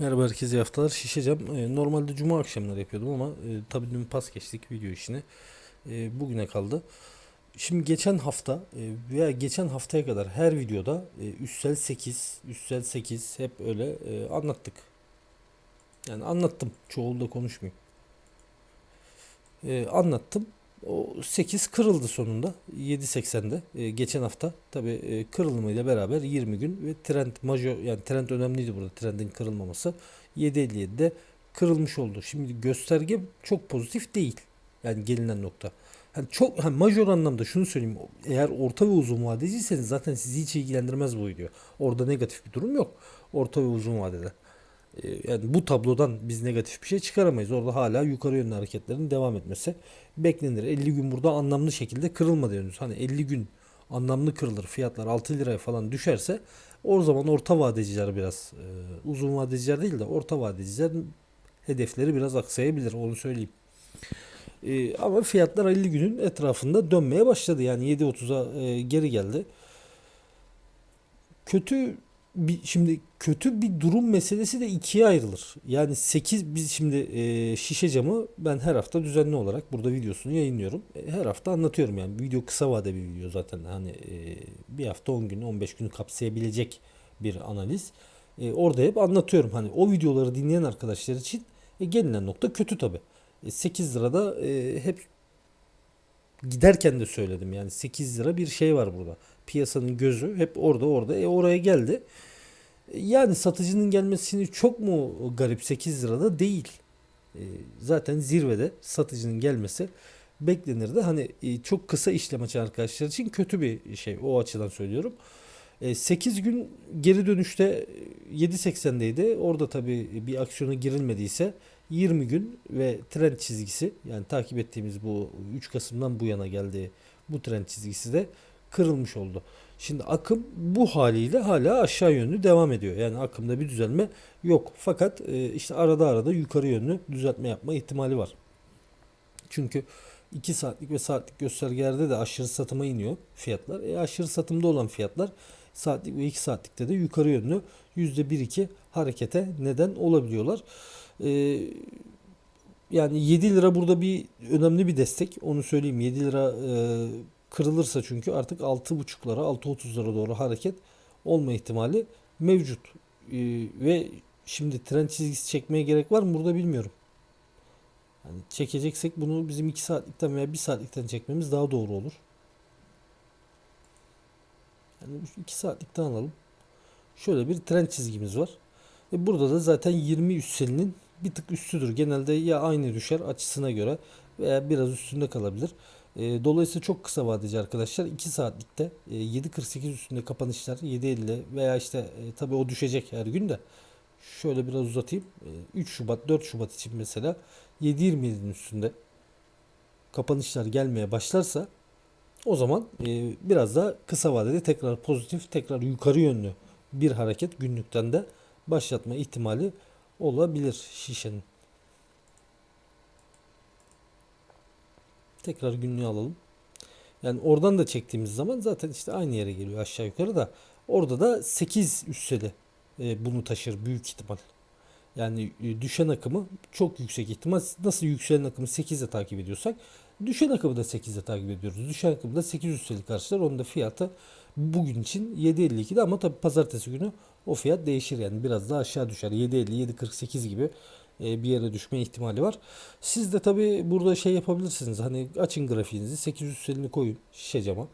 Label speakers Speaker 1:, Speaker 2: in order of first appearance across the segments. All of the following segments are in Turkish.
Speaker 1: Merhaba herkese haftalar. Şişeceğim. Ee, normalde cuma akşamları yapıyordum ama e, tabii dün pas geçtik video işini. E, bugüne kaldı. Şimdi geçen hafta e, veya geçen haftaya kadar her videoda e, üstsel 8, üstsel 8 hep öyle e, anlattık. Yani anlattım. Çoğulu da konuşmayayım. E, anlattım. O 8 kırıldı sonunda. 7.80'de. E, geçen hafta tabii e, kırılımıyla beraber 20 gün ve trend major yani trend önemliydi burada. Trendin kırılmaması. 7.57'de kırılmış oldu. Şimdi gösterge çok pozitif değil. Yani gelinen nokta. Hani çok hani major anlamda şunu söyleyeyim. Eğer orta ve uzun vadeciyseniz zaten sizi hiç ilgilendirmez bu video. Orada negatif bir durum yok. Orta ve uzun vadede. Ee, Yani bu tablodan biz negatif bir şey çıkaramayız. Orada hala yukarı yönlü hareketlerin devam etmesi beklenir. 50 gün burada anlamlı şekilde kırılmadı henüz. Hani 50 gün anlamlı kırılır. Fiyatlar 6 liraya falan düşerse o zaman orta vadeciler biraz e, uzun vadeciler değil de orta vadecilerin hedefleri biraz aksayabilir. Onu söyleyeyim. E, ama fiyatlar 50 günün etrafında dönmeye başladı. Yani 7.30'a e, geri geldi. Kötü bir şimdi kötü bir durum meselesi de ikiye ayrılır. Yani 8 biz şimdi e, şişe camı ben her hafta düzenli olarak burada videosunu yayınlıyorum. E, her hafta anlatıyorum yani. Video kısa vade bir video zaten. Hani e, bir hafta 10 gün 15 günü kapsayabilecek bir analiz. E, orada hep anlatıyorum. Hani o videoları dinleyen arkadaşlar için e, gelinen nokta kötü tabi. E, 8 lirada e, hep giderken de söyledim yani 8 lira bir şey var burada. Piyasanın gözü hep orada orada. E oraya geldi. E, Yani satıcının gelmesini çok mu garip 8 lirada değil. E, zaten zirvede satıcının gelmesi beklenirdi. Hani e, çok kısa işlem açan arkadaşlar için kötü bir şey. O açıdan söylüyorum. E, 8 gün geri dönüşte 7.80'deydi. Orada tabii bir aksiyona girilmediyse 20 gün ve trend çizgisi yani takip ettiğimiz bu 3 Kasım'dan bu yana geldiği bu trend çizgisi de kırılmış oldu. Şimdi akım bu haliyle hala aşağı yönlü devam ediyor. Yani akımda bir düzelme yok. Fakat e, işte arada arada yukarı yönlü düzeltme yapma ihtimali var. Çünkü 2 saatlik ve saatlik göstergelerde de aşırı satıma iniyor fiyatlar. E aşırı satımda olan fiyatlar saatlik ve 2 saatlikte de yukarı yönlü %1-2 harekete neden olabiliyorlar. Ee, yani 7 lira burada bir önemli bir destek. Onu söyleyeyim. 7 lira e, kırılırsa çünkü artık 6.5'lara 6.30'lara doğru hareket olma ihtimali mevcut. Ee, ve şimdi trend çizgisi çekmeye gerek var mı burada bilmiyorum. Yani çekeceksek bunu bizim 2 saatlikten veya 1 saatlikten çekmemiz daha doğru olur. Yani 2 saatlikten alalım. Şöyle bir trend çizgimiz var. Ve burada da zaten 20 üstselinin bir tık üstüdür. Genelde ya aynı düşer açısına göre veya biraz üstünde kalabilir. E, dolayısıyla çok kısa vadeci arkadaşlar 2 saatlikte e, 7.48 üstünde kapanışlar 7.50 veya işte e, tabi o düşecek her gün de şöyle biraz uzatayım. E, 3 Şubat 4 Şubat için mesela 7.27'nin üstünde kapanışlar gelmeye başlarsa o zaman e, biraz daha kısa vadede tekrar pozitif tekrar yukarı yönlü bir hareket günlükten de başlatma ihtimali olabilir şişenin. Tekrar günlüğü alalım. Yani oradan da çektiğimiz zaman zaten işte aynı yere geliyor aşağı yukarı da. Orada da 8 üsseli e, bunu taşır büyük ihtimal. Yani e, düşen akımı çok yüksek ihtimal. Nasıl yükselen akımı 8'e takip ediyorsak düşen akımı da 8'e takip ediyoruz. Düşen akımı da 8 üsseli karşılar. Onun da fiyatı bugün için 7.52'de ama tabi pazartesi günü o fiyat değişir yani biraz daha aşağı düşer. 7.50 7.48 gibi e, bir yere düşme ihtimali var. Siz de tabi burada şey yapabilirsiniz. Hani açın grafiğinizi 800 selini koyun şişe cama.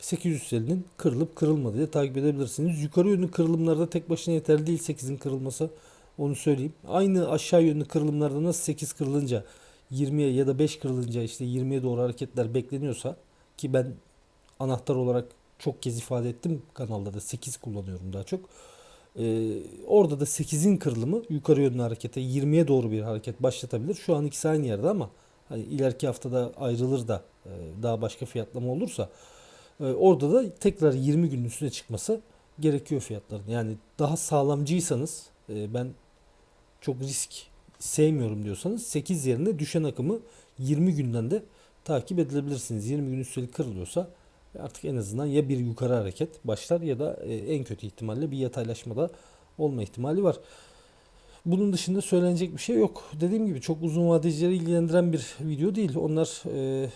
Speaker 1: 800 selinin kırılıp kırılmadığı takip edebilirsiniz. Yukarı yönlü kırılımlarda tek başına yeterli değil 8'in kırılması. Onu söyleyeyim. Aynı aşağı yönlü kırılımlarda nasıl 8 kırılınca 20'ye ya da 5 kırılınca işte 20'ye doğru hareketler bekleniyorsa ki ben anahtar olarak çok kez ifade ettim kanalda da 8 kullanıyorum daha çok. Ee, orada da 8'in kırılımı yukarı yönlü harekete 20'ye doğru bir hareket başlatabilir. Şu an ikisi aynı yerde ama hani ileriki haftada ayrılır da e, daha başka fiyatlama olursa e, orada da tekrar 20 günün üstüne çıkması gerekiyor fiyatların. Yani daha sağlamcıysanız e, ben çok risk sevmiyorum diyorsanız 8 yerine düşen akımı 20 günden de takip edilebilirsiniz. 20 gün üsteli kırılıyorsa artık en azından ya bir yukarı hareket başlar ya da e, en kötü ihtimalle bir yataylaşmada olma ihtimali var. Bunun dışında söylenecek bir şey yok. Dediğim gibi çok uzun vadecileri ilgilendiren bir video değil. Onlar e,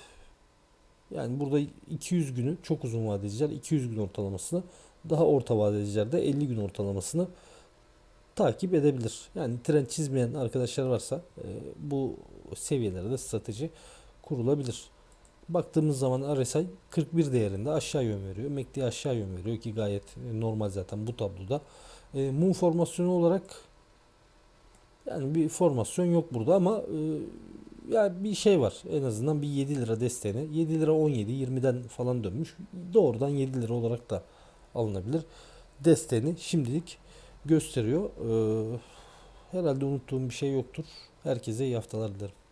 Speaker 1: yani burada 200 günü çok uzun vadeciler 200 gün ortalamasını daha orta vadeciler de 50 gün ortalamasını takip edebilir. Yani trend çizmeyen arkadaşlar varsa e, bu seviyelerde de strateji kurulabilir. Baktığımız zaman RSI 41 değerinde aşağı yön veriyor. MACD aşağı yön veriyor ki gayet e, normal zaten bu tabloda. E, mum formasyonu olarak yani bir formasyon yok burada ama e, ya bir şey var. En azından bir 7 lira desteğine. 7 lira 17, 20'den falan dönmüş. Doğrudan 7 lira olarak da alınabilir. Desteğini şimdilik gösteriyor. E, herhalde unuttuğum bir şey yoktur. Herkese iyi haftalar dilerim.